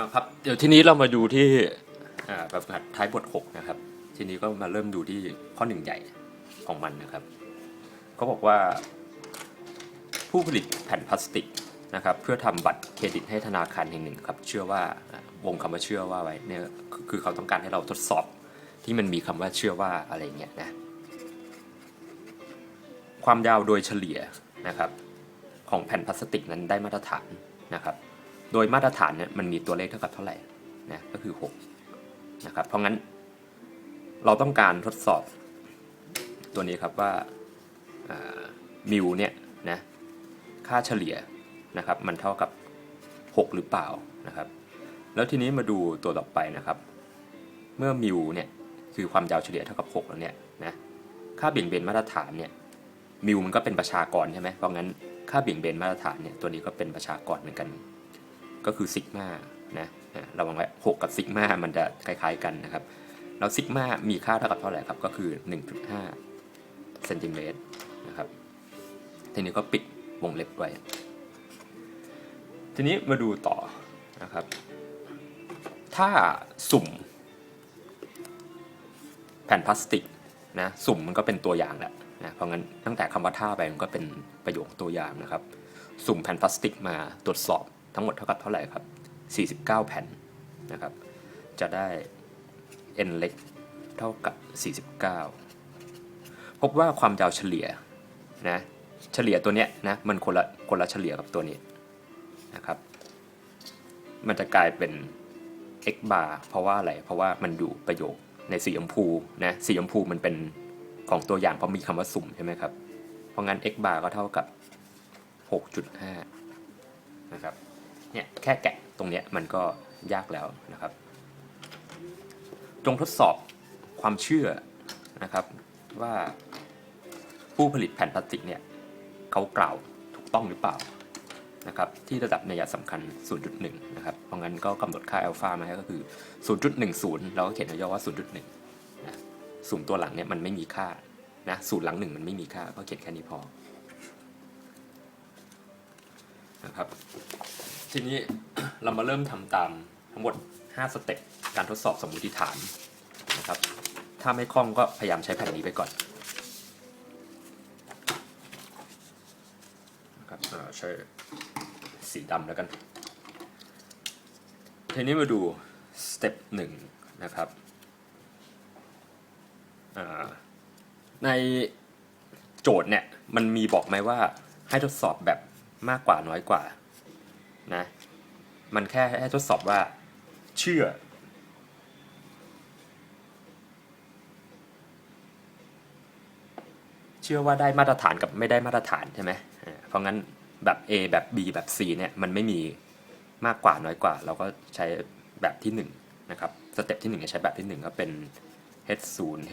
อ่าครับเดี๋ยวทีนี้เรามาดูที่อ่าแบบฝึกหัดท้ายบท6นะครับ ทีนี้ก็มาเริ่มดูที่ข้อหนึ่งใหญ่ของมันนะครับเขาบอกว่า ผู้ผลิตแผ่นพลาสติกนะครับเพื่อทำบัตรเครดิตให้ธนาคารแห่งหนึ่งครับเชื่อว่าอ่าวงคำว่าเชื่อว่าไว้เนี่ยคือคือเขาต้องการให้เราทดสอบที่มันมีคำว่าเชื่อว่าอะไรเงี้ยนะความยาวโดยเฉลี่ยนะครับของแผ่นพลาสติกนั้นได้มาตรฐานนะครับ โดยมาตรฐานเนี่ยมันมีตัวเลขเท่ากับเท่าไหร่นะก็คือ6นะครับเพราะงั้นเราต้องการทดสอบตัวนี้ครับว่ามิวเนี่ยนะค่าเฉลี่ยนะครับมันเท่ากับ 6 หรือเปล่านะครับ แล้วทีนี้มาดูตัวต่อไปนะครับ เมื่อมิวเนี่ยคือความยาวเฉลี่ยเท่ากับ 6 แล้วเนี่ยนะค่าเบี่ยงเบนมาตรฐานเนี่ยมิวมันก็เป็นประชากรใช่ไหมเพราะงั้นค่าเบี่ยงเบนมาตรฐานเนี่ยตัวนี้ก็เป็นประชากรเหมือนกัน ก็คือซิกมานะอะระวังไว้6กับซิกมามันจะคล้ายๆกันนะครับ แล้วซิกมามีค่าเท่ากับเท่าไหร่ครับ ก็คือ 1.5เซนติเมตรนะครับ ทีนี้ก็ปิดวงเล็บไว้ ทีนี้มาดูต่อนะครับ ถ้าสุ่ม แผ่นพลาสติกนะสุ่มมันก็เป็นตัวอย่างแหละนะเพราะงั้นตั้งแต่คำว่าท่าไปมันก็เป็นประโยคตัวอย่างนะครับ สุ่มแผ่นพลาสติกมาตรวจสอบ ทั้งหมดเท่ากับเท่าไหร่ครับ 49 แผ่นนะครับ จะได้ n เล็กเท่ากับ 49 พบว่าความยาวเฉลี่ยนะเฉลี่ยตัวเนี้ยนะมันคนละคนละเฉลี่ยกับตัวนี้นะครับ มันจะกลายเป็น x bar เพราะว่าอะไร เพราะว่ามันอยู่ประโยคในสีชมพูนะสีชมพูมันเป็นของตัวอย่างเพราะมีคำว่าสุ่มใช่ไหมครับ เพราะงั้น x bar ก็เท่ากับ 6.5 นะครับ เนี่ยแค่แกะตรงเนี้ยมันก็ยากแล้วนะครับ จงทดสอบความเชื่อนะครับว่าผู้ผลิตแผ่นพลาสติกเนี่ยเขากล่าวถูกต้องหรือเปล่านะครับที่ระดับนัยสำคัญ 0.1 นะครับ เพราะงั้นก็กำหนดค่าอัลฟามาให้ก็คือ 0.10 เราก็เขียนย่อว่า 0.1นะศูนย์ตัวหลังเนี่ยมันไม่มีค่านะศูนย์หลังหนึ่งมันไม่มีค่าก็เขียนแค่นี้พอนะครับ ทีนี้เรามาเริ่มทำตามทั้งหมด 5 สเต็ปการทดสอบสมมติฐานนะครับ ถ้าไม่คล่องก็พยายามใช้แผ่นนี้ไปก่อนนะครับใช้สีดำแล้วกัน ทีนี้มาดูสเต็ปหนึ่งนะครับในโจทย์เนี่ยมันมีบอกไหมว่าให้ทดสอบแบบมากกว่าน้อยกว่า นะมันแค่ให้ทดสอบว่า เชื่อ เชื่อว่าได้มาตรฐานกับไม่ได้มาตรฐานใช่ไหมเพราะงั้นแบบ A แบบ B แบบ C เนี่ยมันไม่มีมากกว่าน้อยกว่า เราก็ใช้แบบที่1นะครับสเต็ปที่1เนี่ยใช้แบบที่1ก็เป็น h 0 h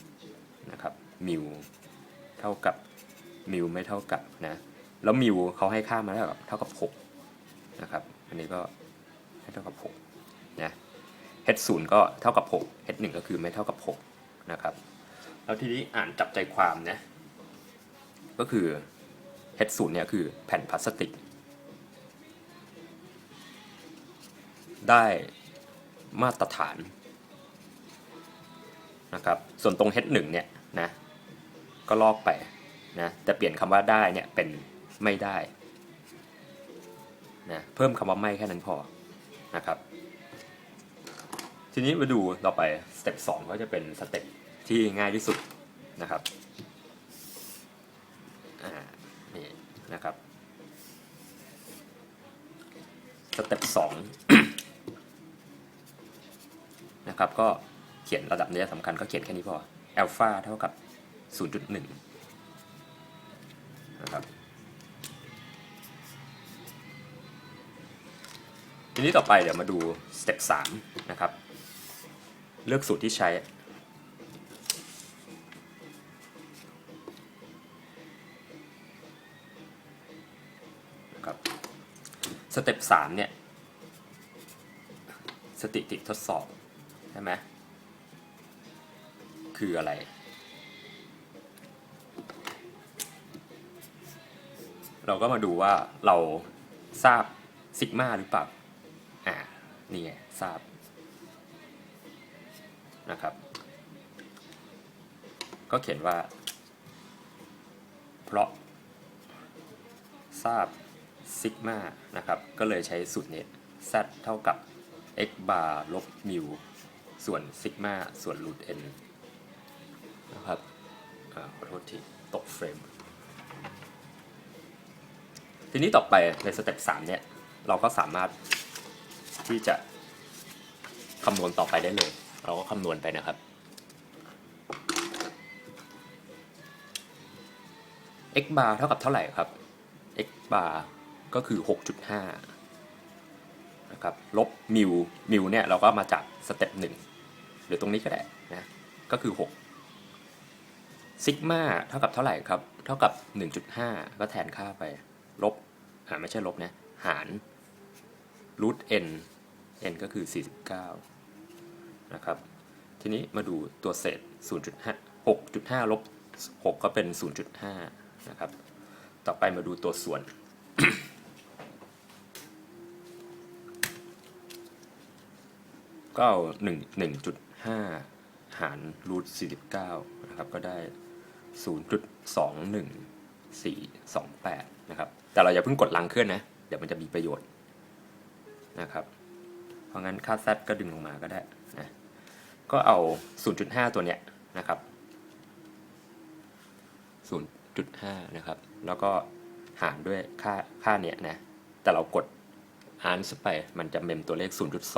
1นะครับมิวเท่ากับมิวไม่เท่ากับนะแล้วมิวเขาให้ค่ามาเท่ากับเท่ากับ 6 นะครับ อันนี้ก็ให้เท่ากับ6นะ h 0ก็เท่ากับ6 h 1ก็คือไม่เท่ากับ6นะครับ แล้วทีนี้อ่านจับใจความนะ ก็คือ h 0เนี่ยคือแผ่นพลาสติก ได้มาตรฐานนะครับ ส่วนตรง h 1เนี่ยนะ ก็ลอกไปนะแต่เปลี่ยนคำว่าได้เนี่ยเป็นไม่ได้ นะเพิ่มคำว่าไม่แค่นั้นพอนะครับ ทีนี้มาดูต่อไปสเต็ป2ก็จะเป็นสเต็ปที่ง่ายที่สุดนะครับนี่นะครับสเต็ป2นะครับก็เขียนระดับนี้สำคัญก็เขียนแค่นี้พออัลฟาเท่ากับ 0.1 นี้ต่อไปเดี๋ยวมาดูสเต็ป3นะครับ เลือกสูตรที่ใช้ ครับสเต็ป3เนี่ยสถิติทดสอบ ใช่ไหมคืออะไรเราก็มาดูว่าเราทราบซิกมาหรือเปล่า นี่ไงทราบนะครับ ก็เขียนว่า เพราะ ทราบซิกมานะครับ ก็เลยใช้สูตรนี้ z เท่ากับ x bar ลบมิวส่วนซิกมาส่วนรูท n นะครับอขอโทษที ตกเฟรม ทีนี้ต่อไปในสเต็ป3เนี่ย เราก็สามารถ ที่จะคำนวณต่อไปได้เลย เราก็คำนวณไปนะครับ x bar เท่ากับเท่าไหร่ครับ x bar ก็คือ 6.5 นะครับ ลบมิวมิวเนี่ยเราก็มาจากสเต็ปหนึ่งหรือตรงนี้ก็ได้นะ ก็คือ 6 ซิกมาเท่ากับเท่าไหร่ครับ เท่ากับ 1.5 ก็แทนค่าไป ลบ อ่าไม่ใช่ลบนะ หารรูท n n ก็คือ 49 นะครับ ทีนี้มาดูตัวเศษ 0.5 6.5ลบ6 ก็เป็น 0.5 นะครับ ต่อไปมาดูตัวส่วน ก็เอาหนึ่งหนึ่งจุดห้าหารรูทสี่สิบเก้านะครับ ก็ได้ศูนย์จุดสองหนึ่งสี่สองแปดนะครับ แต่เราอย่าเพิ่งกดลังเคลื่อนนะ เดี๋ยวมันจะมีประโยชน์นะครับ ราะงั้นค่า z ก็ดึงลงมาก็ได้นะก็เอา 0.5 ตัวเนี้ยนะครับ 0.5 นะครับ แล้วก็หารด้วยค่าค่าเนี้ยนะ แต่เรากดอ่านไป มันจะเมมตัวเลข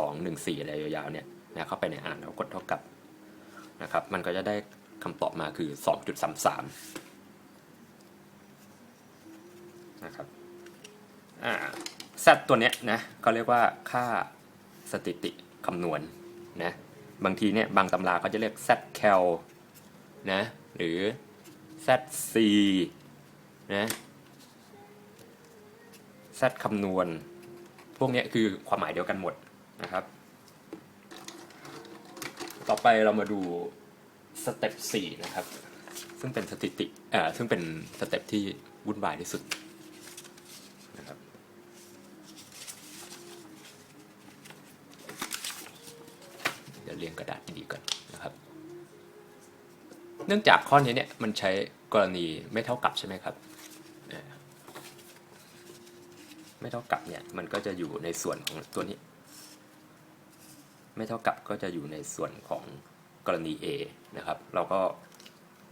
0.214 อะไรยาวๆเนี่ยนะเข้าไปในอ่านแล้วกดเท่ากับนะครับ มันก็จะได้คำตอบมาคือ 2.33 นะครับอ่า z ตัวเนี้ยนะก็เรียกว่าค่า สถิติคำนวณนะบางทีเนี่ยบางตำราเขาจะเรียก z cal นะหรือ zc นะ z คำนวณ พวกนี้คือความหมายเดียวกันหมดนะครับ ต่อไปเรามาดูสเต็ป4นะครับ ซึ่งเป็นสถิติเอ่อซึ่งเป็นสเต็ปที่วุ่นวายที่สุดนะครับ เดี๋ยวเรียงกระดาษดีๆก่อนนะครับ เนื่องจากข้อนี้เนี่ยมันใช้กรณีไม่เท่ากับใช่ไหมครับ ไม่เท่ากับเนี่ยมันก็จะอยู่ในส่วนของตัวนี้ ไม่เท่ากับก็จะอยู่ในส่วนของกรณี A นะครับ เราก็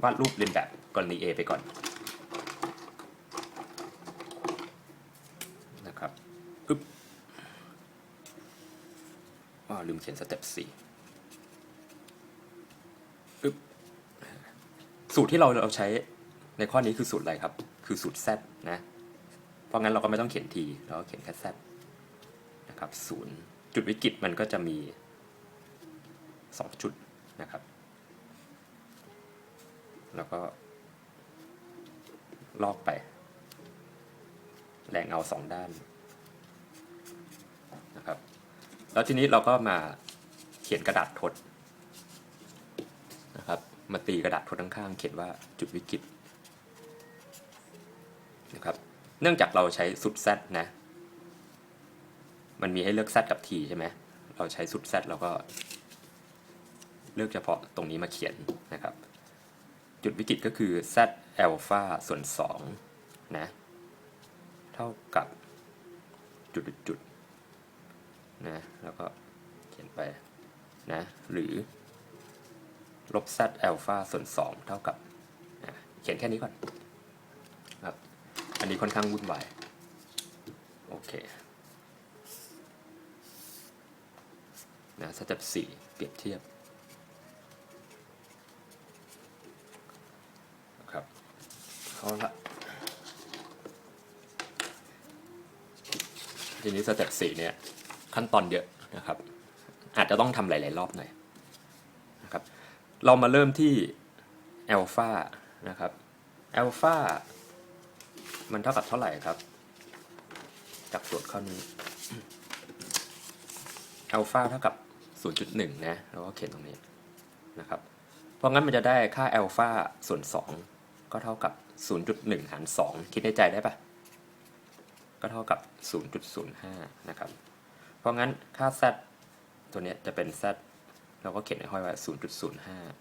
วาดรูปเรียนแบบกรณี A ไปก่อนนะครับอึ๊บอ้าวลืมเขียนสเต็ป4อึ๊บ สูตรที่เราเราใช้ในข้อนี้คือสูตรอะไรครับ คือสูตร z นะ เพราะงั้นเราก็ไม่ต้องเขียน t เราก็เขียนแค่ z นะครับศูนย์จุดวิกฤตมันก็จะมี 2 จุดนะครับ แล้วก็ลอกไปแรงเอาสองด้านนะครับ แล้วทีนี้เราก็มาเขียนกระดาษทดนะครับ มาตีกระดาษทดข้างๆเขียนว่าจุดวิกฤตนะครับเนื่องจากเราใช้สุด z นะ มันมีให้เลือก z กับ t ใช่ไหมเราใช้สุด z แล้วก็ เลือกเฉพาะตรงนี้มาเขียนนะครับ จุดวิกฤตก็คือ z อัลฟาส่วน2นะเท่ากับจุดจุดนะแล้วก็เขียนไปนะหรือ ลบ z อัลฟาส่วน 2 เท่ากับเขียนแค่นี้ก่อนครับ อันนี้ค่อนข้างวุ่นวาย โอเคนะสเต็ปสี่เปรียบเทียบนะครับเอาละทีนี้สเต็ปสี่เนี่ย ขั้นตอนเยอะนะครับ อาจจะต้องทำหลาย ๆ รอบหน่อย เรามาเริ่มที่อัลฟานะครับอัลฟามันเท่ากับเท่าไหร่ครับ จากโจทย์ข้อนี้อัลฟาเท่ากับ 0.1 นะแล้วก็เขียนตรงนี้นะครับ เพราะงั้นมันจะได้ค่าอัลฟาส่วน 2 ก็เท่ากับ 0.1 หาร 2 คิดในใจได้ปะก็เท่ากับ 0.05 นะครับ เพราะงั้นค่า z ตัวนี้จะเป็น z เราก็เขียนในห้อยไว้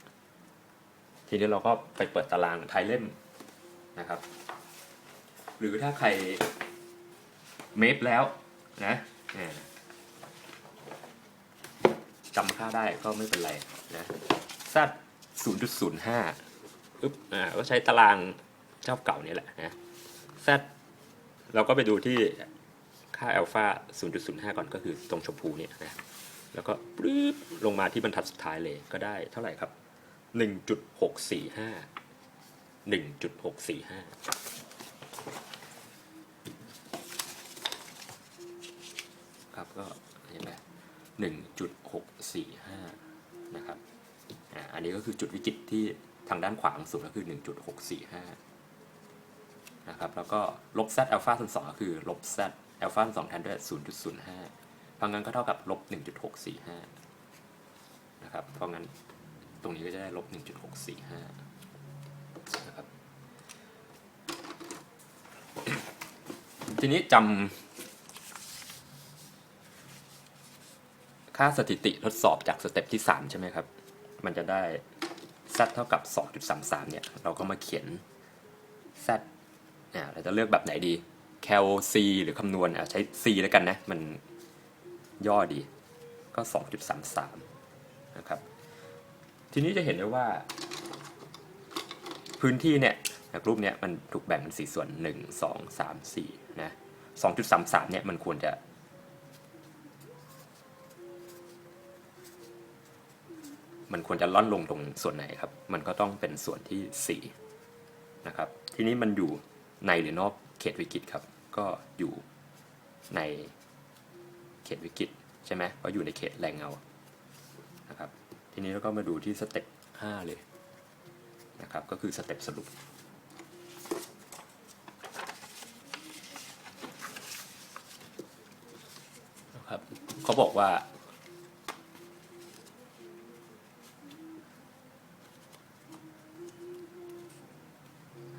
0.05 ทีนี้เราก็ไปเปิดตารางไทยเล่มนะครับ หรือถ้าใครเมฟแล้วนะจำค่าได้ก็ไม่เป็นไรนะ z 0.05อึ๊บอ่าก็ใช้ตารางเจ้าเก่านี่แหละนะ z เราก็ไปดูที่ค่าอัลฟา0.05 ก่อนก็คือตรงชมพูเนี่ยนะ แล้วก็ปรึ๊บลงมาที่บรรทัดสุดท้ายเลยก็ได้เท่าไหร่ครับ 1.645 1.645 ครับก็เห็นไหม1.645 นะครับอันนี้ก็คือจุดวิกฤตที่ทางด้านขวาของสุดก็คือ 1.645 นะครับ แล้วก็ลบ z อัลฟาส่วน2ก็คือลบ z อัลฟาส่วน2แทนด้วย 0.05 เพราะงั้นก็เท่ากับลบ1.645นะครับเพราะงั้นตรงนี้ก็จะได้ลบ1.645นะครับทีนี้จำค่าสถิติทดสอบจากสเต็ปที่ 3 ใช่ไหมครับ มันจะได้ z เท่ากับ 2.33 เนี่ย เราก็มาเขียน z อ่าเราจะเลือกแบบไหนดี cal c หรือคำนวณอะใช้ c แล้วกันนะ มัน ย่อดีก็ 2.33 นะครับ ทีนี้จะเห็นได้ว่า พื้นที่เนี่ยจากรูปเนี่ยมันถูกแบ่งเป็นสี่ส่วน 1 2 3 4 นะ 2.33 เนี่ยมันควรจะ มันควรจะล่อนลงตรงส่วนไหนครับ มันก็ต้องเป็นส่วนที่ 4 นะครับ ทีนี้มันอยู่ในหรือนอกเขตวิกฤตครับ ก็อยู่ใน เขตวิกฤตใช่ไหมเพราะอยู่ในเขตแรงเงานะครับทีนี้เราก็มาดูที่สเต็ป5เลยนะครับก็คือสเต็ปสรุปนะครับเขาบอกว่า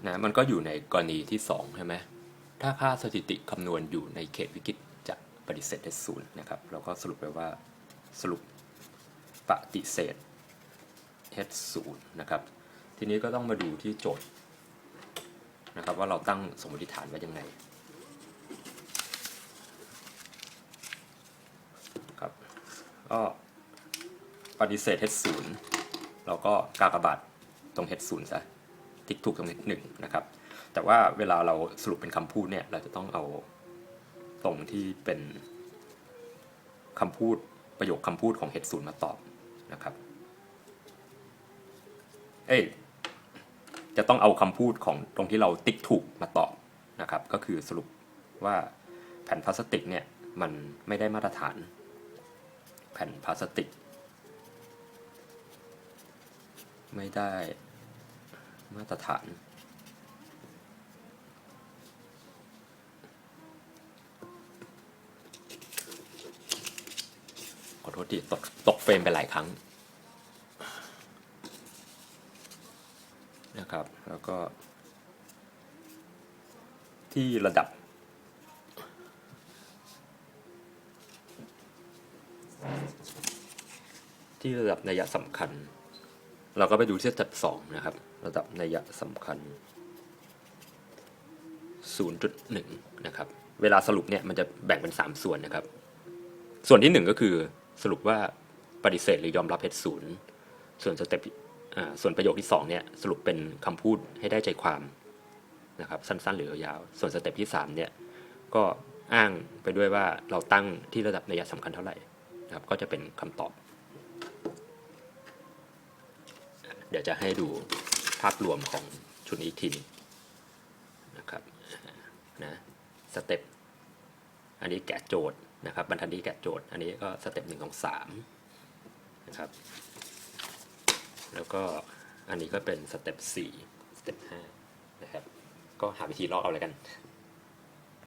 นะมันก็อยู่ในกรณีที่2ใช่ไหมถ้าค่าสถิติคำนวณอยู่ในเขตวิกฤต ปฏิเสธได้ศูนย์นะครับ เราก็สรุปไปว่าสรุปปฏิเสธ h ศูนย์นะครับ ทีนี้ก็ต้องมาดูที่โจทย์นะครับว่าเราตั้งสมมติฐานไว้ยังไงครับก็ปฏิเสธ h ศูนย์เราก็กากบาทตรง h ศูนย์ซะติ๊กถูกตรงนี้หนึ่งนะครับ แต่ว่าเวลาเราสรุปเป็นคำพูดเนี่ย เราจะต้องเอา ตรงที่เป็นคำพูดประโยคคำพูดของ h ศูนย์มาตอบนะครับ เอ้ยจะต้องเอาคำพูดของตรงที่เราติ๊กถูกมาตอบนะครับ ก็คือสรุปว่าแผ่นพลาสติกเนี่ยมันไม่ได้มาตรฐาน แผ่นพลาสติก ไม่ได้มาตรฐาน โทษทีตกตกเฟรมไปหลายครั้งนะครับ แล้วก็ ที่ระดับ ที่ระดับนัยสำคัญ เราก็ไปดูที่สเต็ปสองนะครับ ระดับนัยสำคัญ 0.1 นะครับ เวลาสรุปเนี่ยมันจะแบ่งเป็น 3 ส่วนนะครับ ส่วนที่ 1 ก็คือ สรุปว่าปฏิเสธหรือยอมรับเหตุศูนย์ส่วนสเต็ปส่วนประโยคที่2เนี่ยสรุปเป็นคำพูดให้ได้ใจความนะครับสั้นๆ หรือยาวส่วนสเต็ปที่3เนี่ยก็อ้างไปด้วยว่าเราตั้งที่ระดับนัยสำคัญเท่าไหร่นะครับก็จะเป็นคำตอบ เดี๋ยวจะให้ดูภาพรวมของชุดนี้อีกทีนึงนะครับนะสเต็ปอันนี้แกะโจทย์ นะครับบรรทัดนี้แกะโจทย์ อันนี้ก็สเต็ปหนึ่งของสามนะครับ แล้วก็อันนี้ก็เป็นสเต็ปสี่สเต็ปห้านะครับ ก็หาวิธีลอกเอาเลยกัน